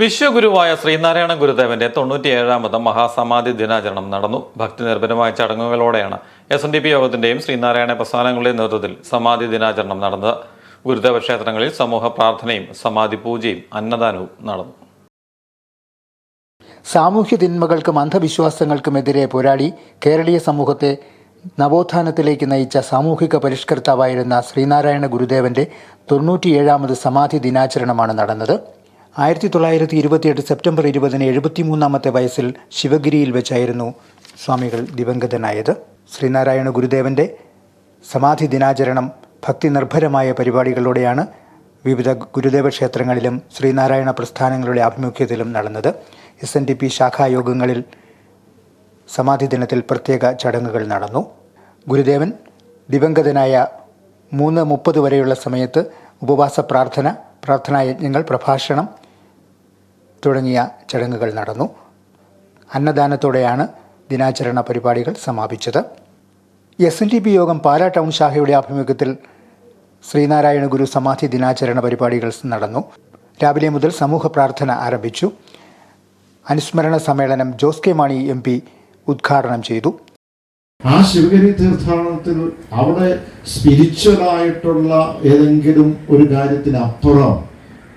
വിശ്വഗുരുവായ ശ്രീനാരായണ ഗുരുദേവന്റെ തൊണ്ണൂറ്റിയേഴാമത് മഹാസമാധി ദിനാചരണം നടന്നു. ഭക്തി നിർഭരമായ ചടങ്ങുകളോടെയാണ് എസ് എൻ ഡി പി യോഗത്തിന്റെയും ശ്രീനാരായണ പ്രസ്ഥാനങ്ങളുടെയും നേതൃത്വത്തിൽ സമാധി ദിനാചരണം നടന്നത്. ഗുരുദേവ ക്ഷേത്രങ്ങളിൽ സമൂഹ പ്രാർത്ഥനയും സമാധി പൂജയും അന്നദാനവും നടന്നു. സാമൂഹ്യ തിന്മകൾക്കും അന്ധവിശ്വാസങ്ങൾക്കുമെതിരെ പോരാടി കേരളീയ സമൂഹത്തെ നവോത്ഥാനത്തിലേക്ക് നയിച്ച സാമൂഹിക പരിഷ്കർത്താവായിരുന്ന ശ്രീനാരായണ ഗുരുദേവന്റെ തൊണ്ണൂറ്റിയേഴാമത് സമാധി ദിനാചരണമാണ് നടന്നത്. ആയിരത്തി തൊള്ളായിരത്തി ഇരുപത്തിയെട്ട് സെപ്റ്റംബർ ഇരുപതിന് എഴുപത്തിമൂന്നാമത്തെ വയസ്സിൽ ശിവഗിരിയിൽ വെച്ചായിരുന്നു സ്വാമികൾ ദിവംഗതനായത്. ശ്രീനാരായണ ഗുരുദേവന്റെ സമാധി ദിനാചരണം ഭക്തി നിർഭരമായ പരിപാടികളോടെയാണ് വിവിധ ഗുരുദേവ ക്ഷേത്രങ്ങളിലും ശ്രീനാരായണ പ്രസ്ഥാനങ്ങളുടെ ആഭിമുഖ്യത്തിലും നടന്നത്. എസ് എൻ ഡി പി ശാഖായോഗങ്ങളിൽ സമാധി ദിനത്തിൽ പ്രത്യേക ചടങ്ങുകൾ നടന്നു. ഗുരുദേവൻ ദിവംഗതനായ മൂന്ന് മുപ്പത് വരെയുള്ള സമയത്ത് ഉപവാസ പ്രാർത്ഥന പ്രാർത്ഥനായജ്ഞങ്ങൾ പ്രഭാഷണം തുടങ്ങിയ ചടങ്ങുകൾ നടന്നു. അന്നദാനത്തോടെയാണ് ദിനാചരണ പരിപാടികൾ സമാപിച്ചത്. എസ് എൻ ഡി പി യോഗം പാലാ ടൗൺ ശാഖയുടെ ആഭിമുഖ്യത്തിൽ ശ്രീനാരായണ ഗുരു സമാധി ദിനാചരണ പരിപാടികൾ നടന്നു. രാവിലെ മുതൽ സമൂഹ പ്രാർത്ഥന ആരംഭിച്ചു. അനുസ്മരണ സമ്മേളനം Jose K Mani M P ഉദ്ഘാടനം ചെയ്തു. ആ ശിവഗിരി തീർത്ഥാടനത്തിൽ അവിടെ സ്പിരിച്വലായിട്ടുള്ള ഏതെങ്കിലും ഒരു കാര്യത്തിനപ്പുറം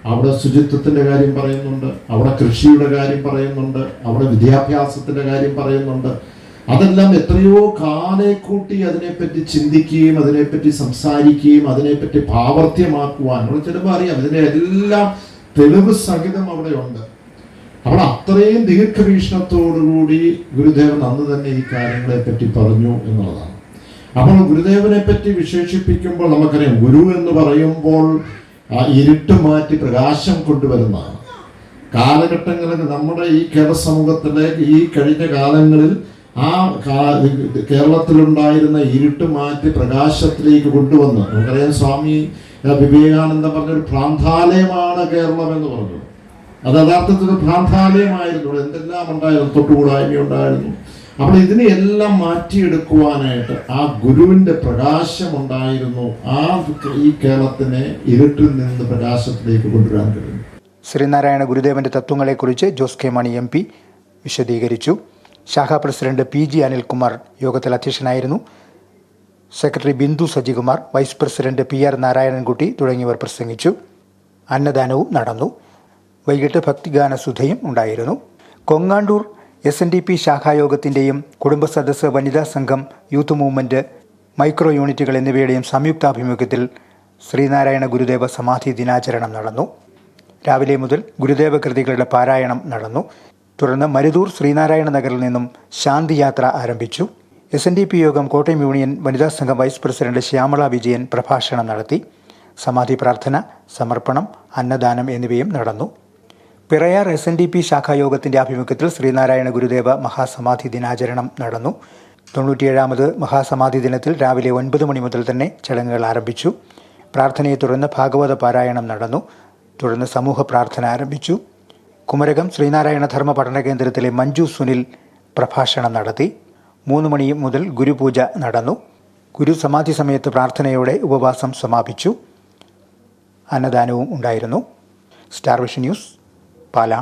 അവിടെ ശുചിത്വത്തിന്റെ കാര്യം പറയുന്നുണ്ട് അവിടെ കൃഷിയുടെ കാര്യം പറയുന്നുണ്ട് അവിടെ വിദ്യാഭ്യാസത്തിന്റെ കാര്യം പറയുന്നുണ്ട്. അതെല്ലാം എത്രയോ കാലെ കൂട്ടി അതിനെപ്പറ്റി ചിന്തിക്കുകയും അതിനെപ്പറ്റി സംസാരിക്കുകയും അതിനെപ്പറ്റി പ്രാവർത്തിയമാക്കുവാൻ നമ്മൾ ചിലപ്പോൾ അറിയാം. ഇതിന്റെ എല്ലാം തെളിവ് സഹിതം അവിടെ ഉണ്ട് അവിടെ അത്രയും ദീർഘവീക്ഷണത്തോടുകൂടി ഗുരുദേവൻ അന്ന് തന്നെ ഈ കാര്യങ്ങളെ പറ്റി പറഞ്ഞു എന്നുള്ളതാണ്. അപ്പോൾ ഗുരുദേവനെ പറ്റി വിശേഷിപ്പിക്കുമ്പോൾ നമുക്കറിയാം ഗുരു എന്ന് പറയുമ്പോൾ ആ ഇരുട്ട് മാറ്റി പ്രകാശം കൊണ്ടുവരുന്നതാണ്. കാലഘട്ടങ്ങളിൽ നമ്മുടെ ഈ കേരള സമൂഹത്തിലെ ഈ കഴിഞ്ഞ കാലങ്ങളിൽ ആ കേരളത്തിലുണ്ടായിരുന്ന ഇരുട്ട് മാറ്റി പ്രകാശത്തിലേക്ക് കൊണ്ടുവന്ന് നമുക്കറിയാം സ്വാമി വിവേകാനന്ദ പറഞ്ഞൊരു പ്രാന്താലയമാണ് കേരളം എന്ന് പറഞ്ഞു. അത് യഥാർത്ഥത്തിൽ ഭ്രാന്താലയമായിരുന്നു. എന്തെല്ലാം ഉണ്ടായിരുന്നു തൊട്ടുകൂടായ്മ ഉണ്ടായിരുന്നു അപ്പോൾ ഇതിനെ എല്ലാം മാറ്റിയെടുക്കുവാനായിട്ട് ആ പ്രകാശം ഉണ്ടായിരുന്നു ആ ഈ കേരളത്തിനെ ഇരുട്ടിൽ നിന്ന് പ്രകാശത്തിലേക്ക് കൊണ്ടുവരാൻ കഴിയും ശ്രീനാരായണ ഗുരുദേവന്റെ തത്വങ്ങളെക്കുറിച്ച് Jose K Mani M P വിശദീകരിച്ചു. ശാഖാ പ്രസിഡന്റ് പി ജി അനിൽകുമാർ യോഗത്തിൽ അധ്യക്ഷനായിരുന്നു. Secretary Bindu Sajikumar vice president P R Narayanankutty തുടങ്ങിയവർ പ്രസംഗിച്ചു. അന്നദാനവും നടന്നു. വൈകിട്ട് ഭക്തിഗാന സുധയും ഉണ്ടായിരുന്നു. Kongandoor S N D P ശാഖായോഗത്തിന്റെയും കുടുംബ സദസ്സ് വനിതാ സംഘം യൂത്ത് മൂവ്മെന്റ് മൈക്രോ യൂണിറ്റുകൾ എന്നിവയുടെയും സംയുക്താഭിമുഖ്യത്തിൽ ശ്രീനാരായണ ഗുരുദേവ സമാധി ദിനാചരണം നടന്നു. രാവിലെ മുതൽ ഗുരുദേവ കൃതികളുടെ പാരായണം നടന്നു. തുടർന്ന് മരുതൂർ ശ്രീനാരായണ നഗറിൽ നിന്നും ശാന്തിയാത്ര ആരംഭിച്ചു. എസ് എൻ ഡി പി യോഗം കോട്ടയം യൂണിയൻ വനിതാ സംഘം വൈസ് പ്രസിഡന്റ് ശ്യാമള വിജയൻ പ്രഭാഷണം നടത്തി. സമാധി പ്രാർത്ഥന സമർപ്പണം അന്നദാനം എന്നിവയും നടന്നു. Pirayar S N D P ശാഖായോഗത്തിന്റെ ആഭിമുഖ്യത്തിൽ ശ്രീനാരായണ ഗുരുദേവ മഹാസമാധി ദിനാചരണം നടന്നു. തൊണ്ണൂറ്റിയേഴാമത് മഹാസമാധി ദിനത്തിൽ രാവിലെ ഒൻപത് മണി മുതൽ തന്നെ ചടങ്ങുകൾ ആരംഭിച്ചു. പ്രാർത്ഥനയെ തുടർന്ന് ഭാഗവത പാരായണം നടന്നു. തുടർന്ന് സമൂഹ പ്രാർത്ഥന ആരംഭിച്ചു. കുമരകം ശ്രീനാരായണ ധർമ്മ പഠന കേന്ദ്രത്തിലെ മഞ്ജു സുനിൽ പ്രഭാഷണം നടത്തി. മൂന്ന് മണി മുതൽ ഗുരുപൂജ നടന്നു. ഗുരു സമാധി സമയത്ത് പ്രാർത്ഥനയോടെ ഉപവാസം സമാപിച്ചു. അന്നദാനവും ഉണ്ടായിരുന്നു. Star Vision News. പാല.